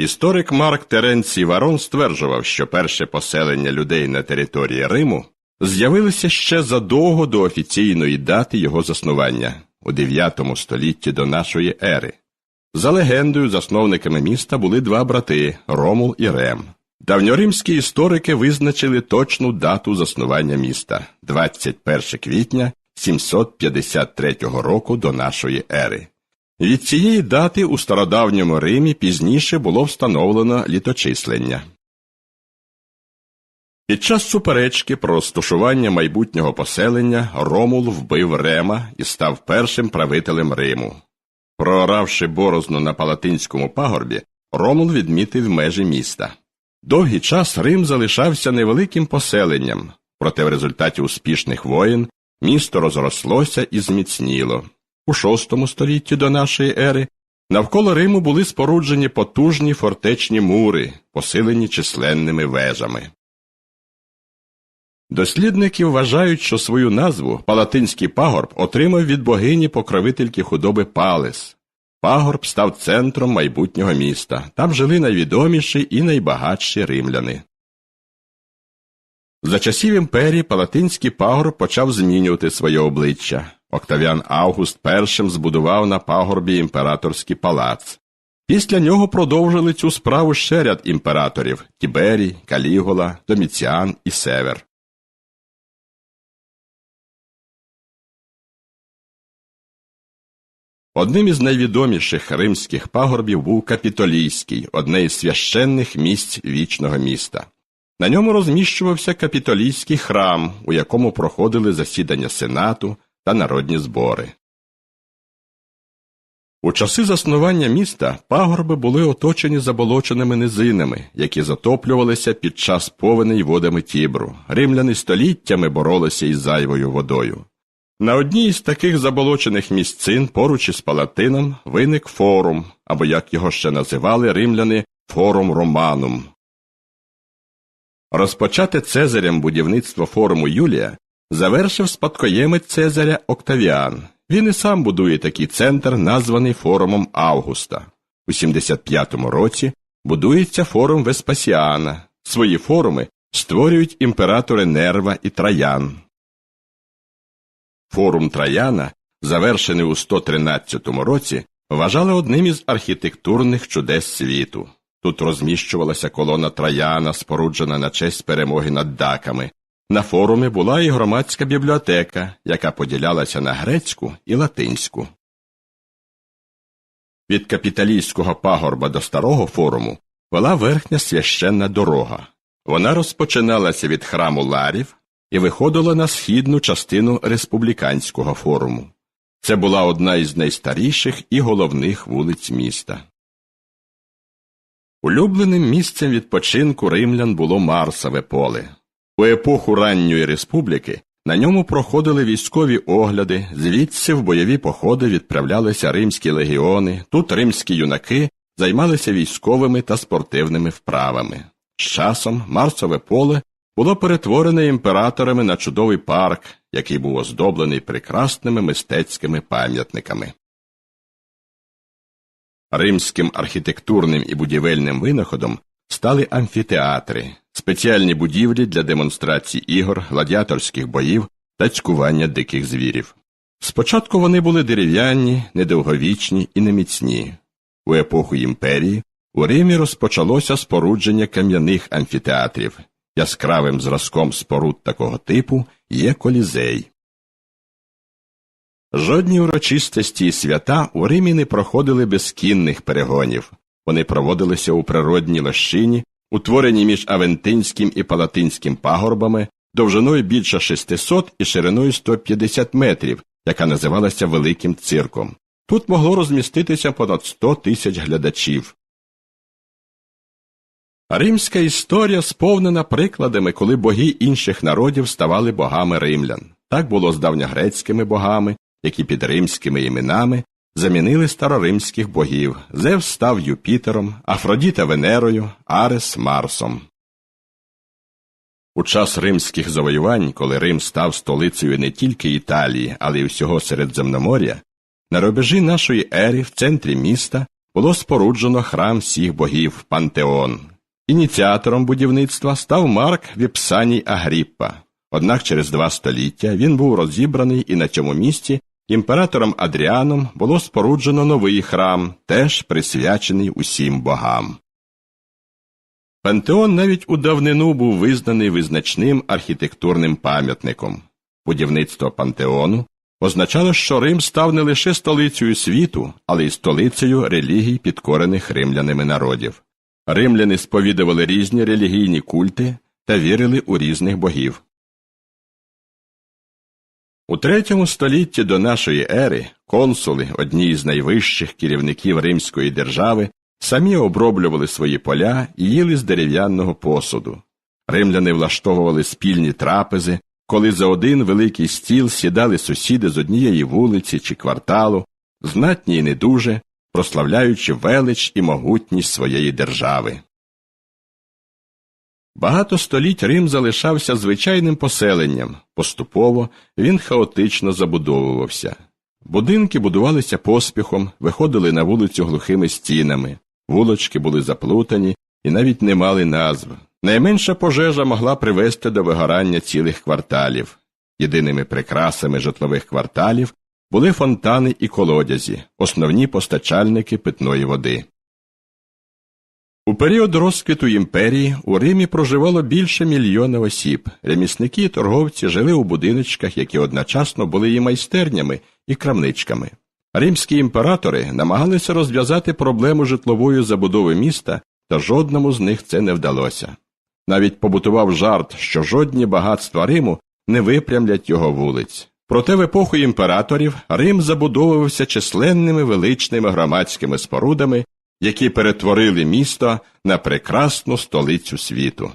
Історик Марк Теренцій Варон стверджував, що перше поселення людей на території Риму з'явилося ще задовго до офіційної дати його заснування у 9 столітті до нашої ери. За легендою, засновниками міста були два брати Ромул і Рем. Давньоримські історики визначили точну дату заснування міста 21 квітня 753 року до нашої ери. Від цієї дати у стародавньому Римі пізніше було встановлено літочислення. Під час суперечки про розташування майбутнього поселення Ромул вбив Рема і став першим правителем Риму. Прооравши борозну на Палатинському пагорбі, Ромул відмітив межі міста. Довгий час Рим залишався невеликим поселенням, проте в результаті успішних воєн місто розрослося і зміцніло. У VI столітті до нашої ери навколо Риму були споруджені потужні фортечні мури, посилені численними вежами. Дослідники вважають, що свою назву Палатинський пагорб отримав від богині покровительки худоби Палес. Пагорб став центром майбутнього міста. Там жили найвідоміші і найбагатші римляни. За часів імперії Палатинський пагорб почав змінювати своє обличчя. Октавіан Август першим збудував на пагорбі імператорський палац. Після нього продовжили цю справу ще ряд імператорів Тіберій, Калігола, Доміціан і Север. Одним із найвідоміших римських пагорбів був Капітолійський, одне із священних місць вічного міста. На ньому розміщувався капітолійський храм, у якому проходили засідання сенату та народні збори. У часи заснування міста пагорби були оточені заболоченими низинами, які затоплювалися під час повеней водами Тібру. Римляни століттями боролися із зайвою водою. На одній із таких заболочених місцин поруч із Палатином виник форум, або як його ще називали римляни форум Романум. Розпочати Цезарем будівництво форуму Юлія завершив спадкоємець Цезаря Октавіан. Він і сам будує такий центр, названий форумом Августа. У 75-му році будується форум Веспасіана. Свої форуми створюють імператори Нерва і Траян. Форум Траяна, завершений у 113 році, вважали одним із архітектурних чудес світу. Тут розміщувалася колона Траяна, споруджена на честь перемоги над даками. На форумі була і громадська бібліотека, яка поділялася на грецьку і латинську. Від капіталійського пагорба до старого форуму вела верхня священна дорога. Вона розпочиналася від храму Ларів, і виходила на східну частину республіканського форуму. Це була одна із найстаріших і головних вулиць міста. Улюбленим місцем відпочинку римлян було Марсове поле. У епоху ранньої республіки на ньому проходили військові огляди, звідси в бойові походи відправлялися римські легіони, тут римські юнаки займалися військовими та спортивними вправами. З часом Марсове поле було перетворене імператорами на чудовий парк, який був оздоблений прекрасними мистецькими пам'ятниками. Римським архітектурним і будівельним винаходом стали амфітеатри, спеціальні будівлі для демонстрацій ігор, гладіаторських боїв та цькування диких звірів. Спочатку вони були дерев'яні, недовговічні і неміцні. У епоху імперії у Римі розпочалося спорудження кам'яних амфітеатрів, Яскравим зразком споруд такого типу є колізей. Жодні урочистості і свята у Римі не проходили без кінних перегонів. Вони проводилися у природній лощині, утвореній між Авентинським і Палатинським пагорбами, довжиною більше 600 і шириною 150 метрів, яка називалася Великим цирком. Тут могло розміститися понад 100 тисяч глядачів. Римська історія сповнена прикладами, коли боги інших народів ставали богами римлян. Так було з давньогрецькими богами, які під римськими іменами замінили староримських богів. Зев став Юпітером, Афродіта Венерою, Арес Марсом. У час римських завоювань, коли Рим став столицею не тільки Італії, але й усього Середземномор'я, на рубежі нашої ери в центрі міста було споруджено храм всіх богів Пантеон. Ініціатором будівництва став Марк Віпсаній Агріппа. Однак через два століття він був розібраний і на цьому місці імператором Адріаном було споруджено новий храм, теж присвячений усім богам. Пантеон навіть у давнину був визнаний визначним архітектурним пам'ятником. Будівництво пантеону означало, що Рим став не лише столицею світу, але й столицею релігій, підкорених римлянами народів. Римляни сповідували різні релігійні культи та вірили у різних богів. У третьому столітті до нашої ери консули, одні з найвищих керівників римської держави, самі оброблювали свої поля і їли з дерев'яного посуду. Римляни влаштовували спільні трапези, коли за один великий стіл сідали сусіди з однієї вулиці чи кварталу, знатні й не дуже, прославляючи велич і могутність своєї держави. Багато століть Рим залишався звичайним поселенням, поступово він хаотично забудовувався. Будинки будувалися поспіхом, виходили на вулицю глухими стінами, вулочки були заплутані і навіть не мали назв. Найменша пожежа могла привести до вигорання цілих кварталів. Єдиними прикрасами житлових кварталів були фонтани і колодязі, основні постачальники питної води. У період розквіту імперії у Римі проживало більше мільйона осіб. Ремісники і торговці жили у будиночках, які одночасно були і майстернями, і крамничками. Римські імператори намагалися розв'язати проблему житлової забудови міста, та жодному з них це не вдалося. Навіть побутував жарт, що жодні багатства Риму не випрямлять його вулиць. Проте в епоху імператорів Рим забудовувався численними величними громадськими спорудами, які перетворили місто на прекрасну столицю світу.